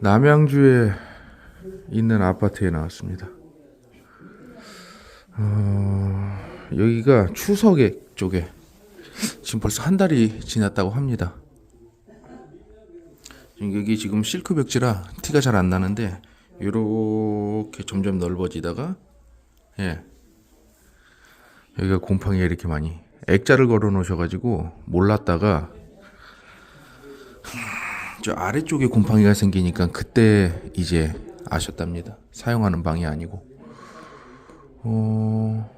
남양주에 있는 아파트에 나왔습니다. 어, 여기가 추석에 쪽에 지금 벌써 한 달이 지났다고 합니다. 여기 지금 실크 벽지라 티가 잘 안 나는데 이렇게 점점 넓어지다가 예 여기가 곰팡이가 이렇게 많이 액자를 걸어 놓으셔가지고 몰랐다가 저 아래쪽에 곰팡이가 생기니까 그때 이제 아셨답니다. 사용하는 방이 아니고. 어...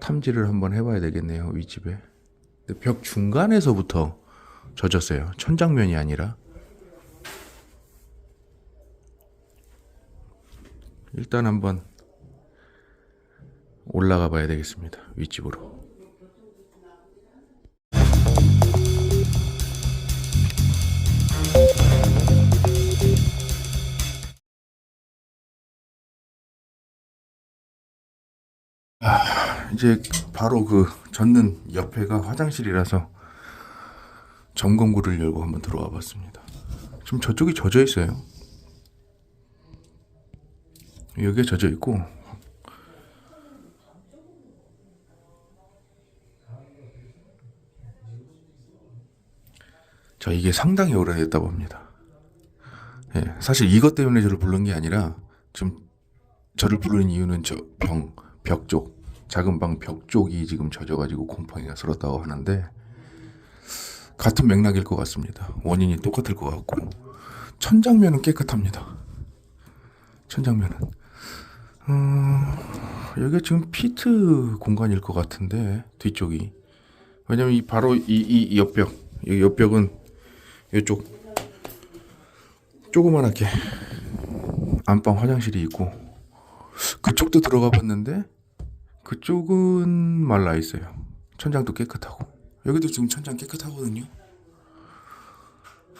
탐지를 한번 해봐야 되겠네요. 윗집에. 벽 중간에서부터 젖었어요. 천장면이 아니라. 일단 한번 올라가 봐야 되겠습니다. 윗집으로. 이제 바로 그 젖는 옆에가 화장실이라서 점검구를 열고 한번 들어와 봤습니다. 지금 저쪽이 젖어 있어요. 여기에 젖어 있고 자 이게 상당히 오래됐다고 합니다. 예, 사실 이것 때문에 저를 부른 게 아니라 지금 저를 부르는 이유는 저 병, 벽 쪽, 작은 방 벽 쪽이 지금 젖어가지고 곰팡이가 슬었다고 하는데 같은 맥락일 것 같습니다. 원인이 똑같을 것 같고 천장면은 깨끗합니다. 천장면은 어, 여기가 지금 피트 공간일 것 같은데 뒤쪽이 왜냐면 이 바로 이, 이 옆벽 이 옆벽은 이쪽 조그만하게 안방 화장실이 있고 그쪽도 들어가 봤는데 그쪽은 말라 있어요. 천장도 깨끗하고 여기도 지금 천장 깨끗하거든요.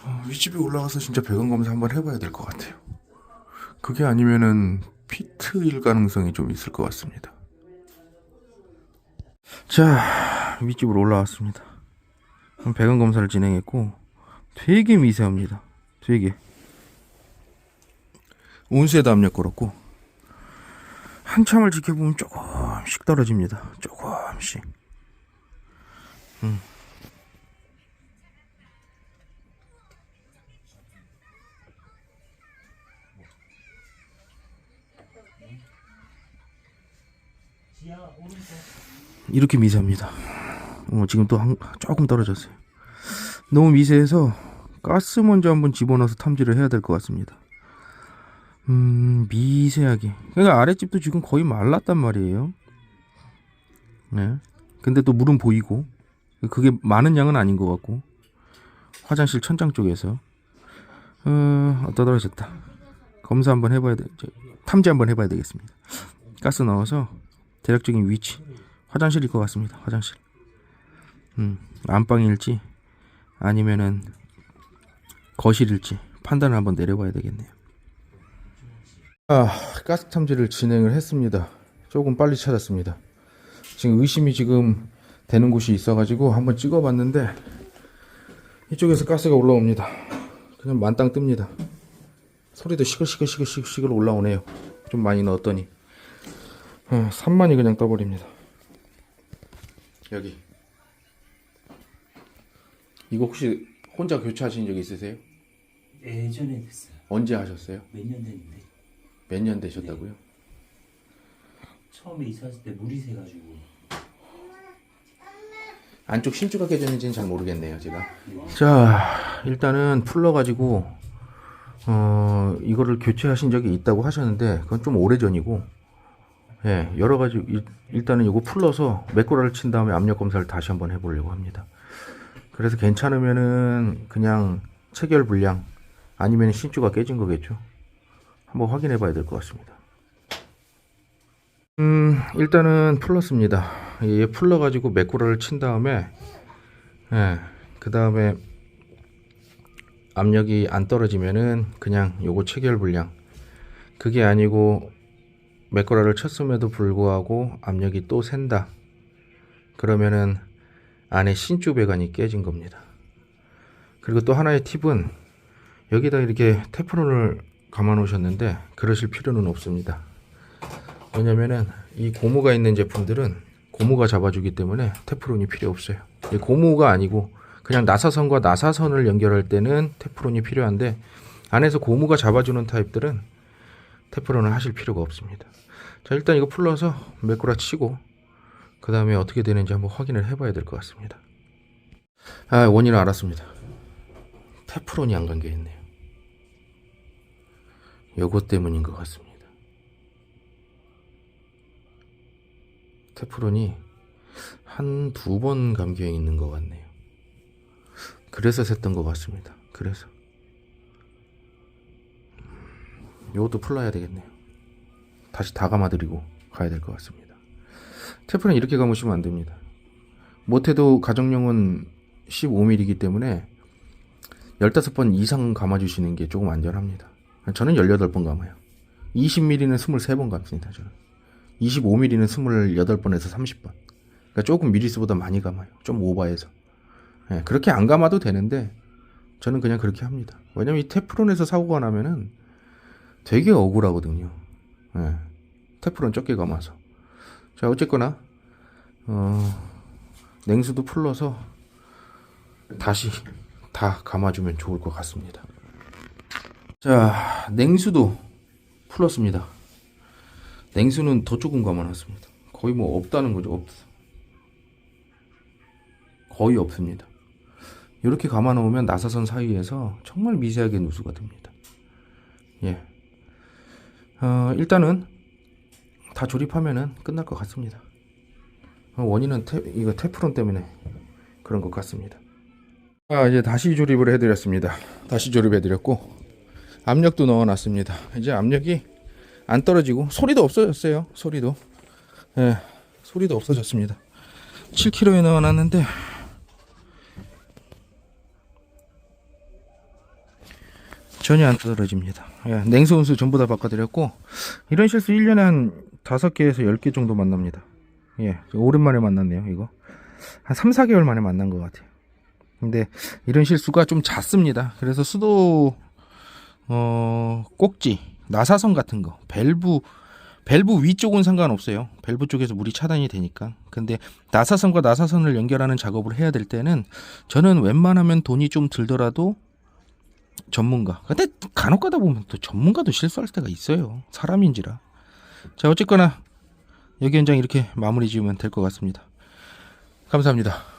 어, 윗집에 올라가서 진짜 배관 검사 한번 해봐야 될 것 같아요. 그게 아니면은 피트일 가능성이 좀 있을 것 같습니다. 자 윗집으로 올라왔습니다. 배관 검사를 진행했고 되게 미세합니다. 되게 온수에도 압력 걸었고 한참을 지켜보면 조금씩 떨어집니다. 조금씩. 음. 이렇게 미세합니다. 어, 지금 또 한, 조금 떨어졌어요. 너무 미세해서 가스 먼저 한번 집어넣어서 탐지를 해야 될 것 같습니다. 음, 미세하게. 그러니까 아랫집도 지금 거의 말랐단 말이에요. 네. 근데 또 물은 보이고, 그게 많은 양은 아닌 것 같고, 화장실 천장 쪽에서, 어, 어 떨어졌다. 검사 한번 해봐야 돼, 저, 탐지 한번 해봐야 되겠습니다. 가스 넣어서 대략적인 위치, 화장실일 것 같습니다. 화장실. 음, 안방일지, 아니면은 거실일지 판단을 한번 내려봐야 되겠네요. 아, 가스 탐지를 진행을 했습니다. 조금 빨리 찾았습니다. 지금 의심이 지금 되는 곳이 있어가지고 한번 찍어봤는데 이쪽에서 가스가 올라옵니다. 그냥 만땅 뜹니다. 소리도 시글시글시글시글 올라오네요. 좀 많이 넣었더니 어, 3만이 그냥 떠버립니다. 여기 이거 혹시 혼자 교체하신 적 있으세요? 예전에 됐어요. 언제 하셨어요? 몇 년 됐는데 몇 년 되셨다고요? 처음에 이사 왔을 때 물이 새가지고 안쪽 신주가 깨졌는지는 잘 모르겠네요, 제가. 자, 일단은 풀러가지고, 어, 이거를 교체하신 적이 있다고 하셨는데, 그건 좀 오래 전이고, 예, 여러 가지, 일, 일단은 이거 풀러서 메꾸라를 친 다음에 압력 검사를 다시 한번 해보려고 합니다. 그래서 괜찮으면은 그냥 체결 불량, 아니면 신주가 깨진 거겠죠. 한번 확인해 봐야 될 것 같습니다. 음, 일단은 풀렀습니다. 얘 풀러 가지고 메꾸라를 친 다음에, 예, 그 다음에 압력이 안 떨어지면은 그냥 요거 체결 불량. 그게 아니고 메꾸라를 쳤음에도 불구하고 압력이 또 샌다. 그러면은 안에 신주 배관이 깨진 겁니다. 그리고 또 하나의 팁은 여기다 이렇게 테프론을 감아 놓으셨는데 그러실 필요는 없습니다. 왜냐면은 이 고무가 있는 제품들은 고무가 잡아주기 때문에 테프론이 필요 없어요. 이 고무가 아니고 그냥 나사선과 나사선을 연결할 때는 테프론이 필요한데 안에서 고무가 잡아주는 타입들은 테프론을 하실 필요가 없습니다. 자 일단 이거 풀러서 매꾸라 치고 그 다음에 어떻게 되는지 한번 확인을 해봐야 될 것 같습니다. 아 원인을 알았습니다. 테프론이 안 감겨 있네요. 요것 때문인 것 같습니다. 테프론이 한 두 번 감겨 있는 것 같네요. 그래서 샜던 것 같습니다. 그래서 음, 요것도 풀러야 되겠네요. 다시 다 감아드리고 가야 될 것 같습니다. 테프론 이렇게 감으시면 안 됩니다. 못해도 가정용은 15mm이기 때문에 15번 이상 감아주시는 게 조금 안전합니다. 저는 18번 감아요. 20mm는 23번 감습니다. 저는. 25mm는 28번에서 30번. 그러니까 조금 미리스보다 많이 감아요. 좀 오버해서. 예, 그렇게 안 감아도 되는데 저는 그냥 그렇게 합니다. 왜냐면 이 테프론에서 사고가 나면은 되게 억울하거든요. 예, 테프론 적게 감아서. 자, 어쨌거나 어, 냉수도 풀러서 다시 다 감아주면 좋을 것 같습니다. 자, 냉수도 풀었습니다. 냉수는 더 조금 감아놨습니다. 거의 뭐 없다는 거죠. 없. 거의 없습니다. 이렇게 감아놓으면 나사선 사이에서 정말 미세하게 누수가 됩니다. 예. 어, 일단은 다 조립하면은 끝날 것 같습니다. 어, 원인은 테, 이거 테프론 때문에 그런 것 같습니다. 아, 이제 다시 조립을 해드렸습니다. 다시 조립해드렸고 압력도 넣어놨습니다. 이제 압력이 안 떨어지고 소리도 없어졌어요. 소리도 예, 소리도 없어졌습니다. 7kg에 넣어놨는데 전혀 안 떨어집니다. 예, 냉수 온수 전부 다 바꿔드렸고 이런 실수 1년에 한 5개에서 10개 정도 만납니다. 예, 오랜만에 만났네요. 이거 한 3, 4개월 만에 만난 것 같아요. 근데 이런 실수가 좀 잦습니다. 그래서 수도 어, 꼭지, 나사선 같은 거, 밸브, 밸브 위쪽은 상관없어요. 밸브 쪽에서 물이 차단이 되니까. 근데 나사선과 나사선을 연결하는 작업을 해야 될 때는 저는 웬만하면 돈이 좀 들더라도 전문가. 근데 간혹 가다 보면 또 전문가도 실수할 때가 있어요. 사람인지라. 자, 어쨌거나 여기 현장 이렇게 마무리 지으면 될 것 같습니다. 감사합니다.